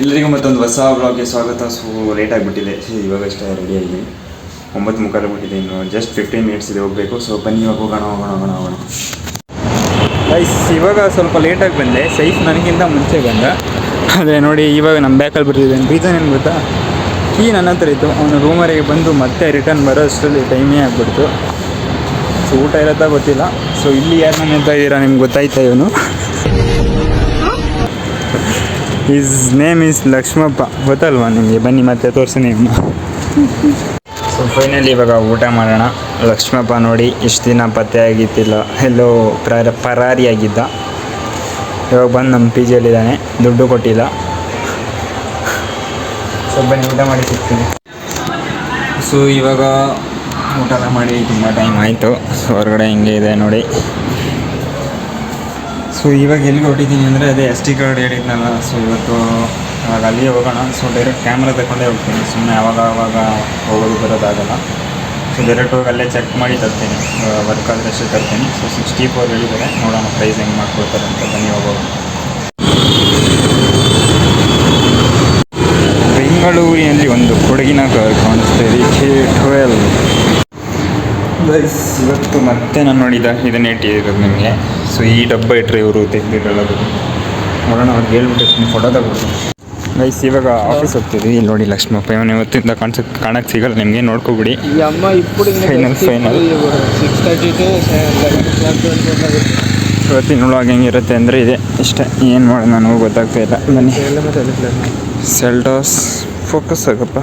ಎಲ್ಲರಿಗೂ ಮತ್ತೊಂದು ಹೊಸ ಬ್ಲಾಗ್ಗೆ ಸ್ವಾಗತ. ಸೊ ಲೇಟ್ ಆಗಿಬಿಟ್ಟಿದೆ. ಇವಾಗ ಅಷ್ಟೇ ರೆಡಿ ಆಗಿ. ಒಂಬತ್ತು ಮುಕ್ಕಾಲು ಬಿಟ್ಟಿದೆ ಇನ್ನು. ಜಸ್ಟ್ ಫಿಫ್ಟೀನ್ ಮಿನಿಟ್ಸ್ ಇದೆ ಹೋಗಬೇಕು. ಸೊ ಬನ್ನಿ ಇವಾಗ ಹೋಗೋಣ ಹೋಗೋಣ ಹೋಗೋಣ ಹೋಗೋಣ. ಗೈಸ್ ಇವಾಗ ಸ್ವಲ್ಪ ಲೇಟಾಗಿ ಬಂದೆ. ಸೈಫ್ ನನಗಿಂತ ಮುಂಚೆ ಬಂದ. ಅದೇ ನೋಡಿ, ಇವಾಗ ನಮ್ಮ ಬ್ಯಾಕಲ್ಲಿ ಬರ್ತಿದ್ದೇನೆ ರೀಸನ್ ಏನು ಗೊತ್ತಾ? ಕೀ ನನ್ನ ಹತ್ರ ಇತ್ತು. ಅವನು ರೂಮರಿಗೆ ಬಂದು ಮತ್ತೆ ರಿಟರ್ನ್ ಬರೋ ಅಷ್ಟರಲ್ಲಿ ಟೈಮೇ ಆಗಿಬಿಡ್ತು. ಸೊ ಊಟ ಇರತ್ತಾ ಗೊತ್ತಿಲ್ಲ. ಸೊ ಇಲ್ಲಿ ಯಾರು ಹೇಳ್ತಾ ಇದ್ದೀರಾ ನಿಮ್ಗೆ ಗೊತ್ತಾಯ್ತಾ ಇವನು? ಈಸ್ ನೇಮ್ ಈಸ್ ಲಕ್ಷ್ಮಪ್ಪ ಗೊತ್ತಲ್ವಾ ನಿಮಗೆ? ಬನ್ನಿ ಮತ್ತೆ ತೋರಿಸಿ ನಿಮ್ಮ. ಸೊ ಫೈನಲಿ ಇವಾಗ ಊಟ ಮಾಡೋಣ. ಲಕ್ಷ್ಮಪ್ಪ ನೋಡಿ, ಇಷ್ಟು ದಿನ ಪತ್ತೆ ಆಗಿತ್ತಿಲ್ಲ. ಎಲ್ಲೋ ಪರಾರಿ ಪರಾರಿಯಾಗಿದ್ದ. ಇವಾಗ ಬಂದು ನಮ್ಮ ಪಿ ಜಿಯಲ್ಲಿದ್ದಾನೆ ದುಡ್ಡು ಕೊಟ್ಟಿಲ್ಲ. ಸೊ ಬನ್ನಿ, ಊಟ ಮಾಡಿ ಸಿಗ್ತೀನಿ. ಸೊ ಇವಾಗ ಊಟ ಮಾಡಿ, ತುಂಬ ಟೈಮ್ ಆಯಿತು. ಸೊ ಹೊರಗಡೆ ಹಿಂಗೆ ಇದೆ ನೋಡಿ. ಸೊ ಇವಾಗ ಎಲ್ಲಿಗೆ ಹೊಟ್ಟಿದ್ದೀನಿ ಅಂದರೆ ಅದೇ ಎಸ್ ಟಿ ಕಾರ್ಡ್ ಹೇಳಿದ್ನಲ್ಲ ಸೊ ಇವತ್ತು ಇವಾಗ ಅಲ್ಲಿಗೆ ಹೋಗೋಣ. ಸೊ ಡೈರೆಕ್ಟ್ ಕ್ಯಾಮ್ರಾ ತಗೊಂಡೇ ಹೋಗ್ತೀನಿ. ಸುಮ್ಮನೆ ಅವಾಗ ಆವಾಗ ಹೋಗೋದು ಬರೋದಾಗಲ್ಲ ಸೊ ಡೈರೆಕ್ಟ್ ಹೋಗಿ ಅಲ್ಲೇ ಚೆಕ್ ಮಾಡಿ ತರ್ತೀನಿ. ವರ್ಕ್ ಆದರೆ ಅಷ್ಟೇ ತರ್ತೀನಿ. ಸೊ ಸಿಕ್ಸ್ಟಿ ಫೋರ್ ಹೇಳಿದ್ದಾರೆ. ನೋಡೋಣ ಪ್ರೈಸ್ ಹೆಂಗೆ ಮಾಡ್ಕೊಡ್ತಾರೆ ಅಂತ ಬನ್ನಿ ಹೋಗೋಣ ಬೆಂಗಳೂರಿನಲ್ಲಿ ಒಂದು ಕೊಡಗಿನ ಕಾರ್ ಕಾಣಿಸ್ತಾ ಇದೆ ಕೆ ಟ್ವೆಲ್ ಗೈಸ್ ಇವತ್ತು ಮತ್ತೆ ನಾನು ನೋಡಿದ ಇದನ್ನೇ ಇಟ್ಟಿರೋದು ನಿಮಗೆ. ಸೊ ಈ ಡಬ್ಬ ಇಟ್ಟರೆ ಇವರು ತೆಗೆದಿರಲ್ಲ ನೋಡೋಣ ಅವ್ರಿಗೆ ಹೇಳ್ಬಿಟ್ಟು ಫೋಟೋ ತಗೊಳ್ತೀನಿ ಗೈಸ್ ಇವಾಗ ಆಫೀಸ್ ಹೋಗ್ತಿದ್ವಿ. ಇಲ್ಲಿ ನೋಡಿ ಲಕ್ಷ್ಮಪ್ಪ ಇವನು ಇವತ್ತಿಂದ ಕಾಣಿಸೋಕೆ ಕಾಣಕ್ಕೆ ಸಿಗಲ್ಲ ನಿಮಗೆ ನೋಡ್ಕೊಬಿಡಿ. ಫೈನಲ್ ಫೈನಲ್ ಇವತ್ತಿನ ನೋಡುವಾಗ ಹೆಂಗೆ ಇರುತ್ತೆ ಅಂದರೆ ಇದೆ. ಇಷ್ಟೇ ಏನು ಮಾಡೋದು ನನಗೂ ಗೊತ್ತಾಗ್ತಾ ಇಲ್ಲ. ಬನ್ನಿ. ಫೋಕಸ್ ಆಗಪ್ಪ.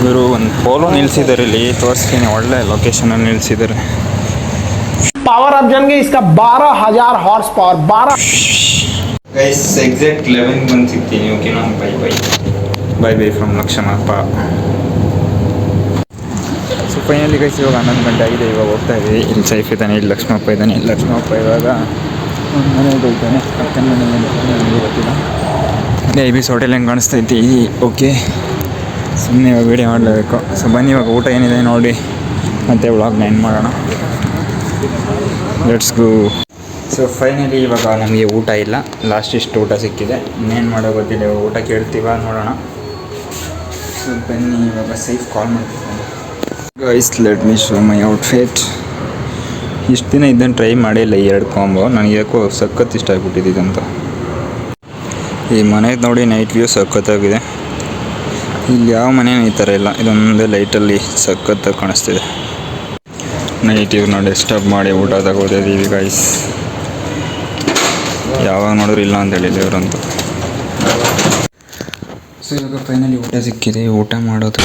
ಇವರು ಒಂದು ಪೋಲೋ ನಿಲ್ಸಿದ್ದಾರೆ ಇಲ್ಲಿ ತೋರಿಸ್ತೀನಿ ಒಳ್ಳೆ ಲೊಕೇಶನಲ್ಲಿ ನಿಲ್ಸಿದ್ದಾರೆ पावर आप जान गए इसका बारह हजार हॉर्स पावर बारह ಗೈಸ್ ಎಕ್ಸಾಕ್ಟ್ ಲೆವೆನ್ ಬಂದು ಸಿಗ್ತೀನಿ ಓಕೆನಾ bye bye bye bye from Lakshanappa so finally guys ಇವಾಗ ಹನ್ನೊಂದು ಗಂಟೆ ಆಗಿದೆ ಇವಾಗ ಹೋಗ್ತಾ ಇದ್ದೀವಿ ಇಲ್ಲಿ ಸೈಫ್ ಇದ್ದಾನೆ ಇಲ್ಲಿ ಲಕ್ಷ್ಮಪ್ಪ ಇದ್ದಾನೆ ಇಲ್ಲಿ ಲಕ್ಷ್ಮಪ್ಪ ಇವಾಗ ಮನೆಗೆ ಹೋಗ್ತಾನೆ ಅಕ್ಕನ ಮನೆ ನನಗೆ ಗೊತ್ತಿಲ್ಲ ಅದೇ ಐ ಬಿಸ್ ಹೋಟೆಲ್ ಹೆಂಗೆ ಕಾಣಿಸ್ತೈತಿ ಓಕೆ ಸುಮ್ಮನೆ ಇವಾಗ ವೀಡಿಯೋ ಮಾಡಲೇಬೇಕು. ಸೊ ಬನ್ನಿ, ಇವಾಗ ಊಟ ಏನಿದೆ ನೋಡಿ. ಮತ್ತೆ ವ್ಲಾಗ್ನ ಎಂಡ್ ಮಾಡೋಣ. ಲೆಟ್ಸ್ ಗೋ ಸೊ ಫೈನಲಿ ಇವಾಗ ನಮಗೆ ಊಟ ಇಲ್ಲ. ಲಾಸ್ಟ್ ಇಷ್ಟು ಊಟ ಸಿಕ್ಕಿದೆ. ಇನ್ನೇನು ಮಾಡೋ ಗೊತ್ತಿಲ್ಲ. ಇವಾಗ ಊಟ ಕೇಳ್ತೀವ ನೋಡೋಣ. ಸೊ ಬನ್ನಿ, ಇವಾಗ ಸೇಫ್ ಕಾಲ್ ಮಾಡ್ತೀನಿ. Guys let me show my outfit ಇಷ್ಟು ದಿನ ಇದನ್ನು ಟ್ರೈ ಮಾಡಿಲ್ಲ ಈ ಎರಡು ಕಾಂಬೋ ನನಗೆ ಯಾಕೋ ಸಖತ್ ಇಷ್ಟ ಆಗಿಬಿಟ್ಟಿದ್ದಂತ ಈ ಮನೆ ನೋಡಿ ನೈಟ್ ವ್ಯೂ ಸಖತ್ತಾಗಿದೆ. ಇಲ್ಲಿ ಯಾವ ಮನೇನೂ ಈ ಥರ ಇಲ್ಲ. ಇದೊಂದೇ ಲೈಟಲ್ಲಿ ಸಖತ್ತಾಗಿ ಕಾಣಿಸ್ತಿದೆ. ನೈಟ್ ಇವ್ರನ್ನ ಡಿಸ್ಟರ್ಬ್ ಮಾಡಿ ಊಟ ತಗೋತಿದ್ದೀವಿ ಗೈಸ್ ಯಾವಾಗ ನೋಡಿದ್ರು ಇಲ್ಲ ಅಂತ ಹೇಳಿಲ್ಲ ಇವರಂತೂ ಸೊ ಇವಾಗ ಫೈನಲಿ ಊಟ ಸಿಕ್ಕಿದೆ. ಊಟ ಮಾಡೋದು.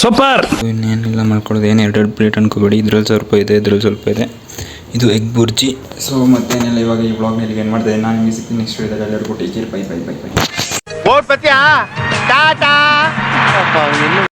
ಸೂಪರ್! ಇನ್ನೇನಿಲ್ಲ ಮಾಡ್ಕೊಳ್ಳೋದು ಏನು ಎರಡು ಪ್ಲೇಟ್ ಅನ್ಕೋಬೇಡಿ. ಇದ್ರಲ್ಲಿ ಸ್ವಲ್ಪ ಇದೆ ಇದ್ರಲ್ಲಿ ಸ್ವಲ್ಪ ಇದೆ. ಇದು ಎಗ್ ಬುರ್ಜಿ ಸೊ ಮತ್ತೇನಿಲ್ಲ ಇವಾಗ ಈ ಬ್ಲಾಗ್ನಲ್ಲಿ ಏನು ಮಾಡ್ತಾ ನಾನು ನಿಮಗೆ ಸಿಗ್ತೀನಿ ನೆಕ್ಸ್ಟ್ ವಿಡಿಯೋದಲ್ಲಿ ಎಲ್ಲರಿಗೂ take care bye bye bye bye boat பத்தியா? டாடா.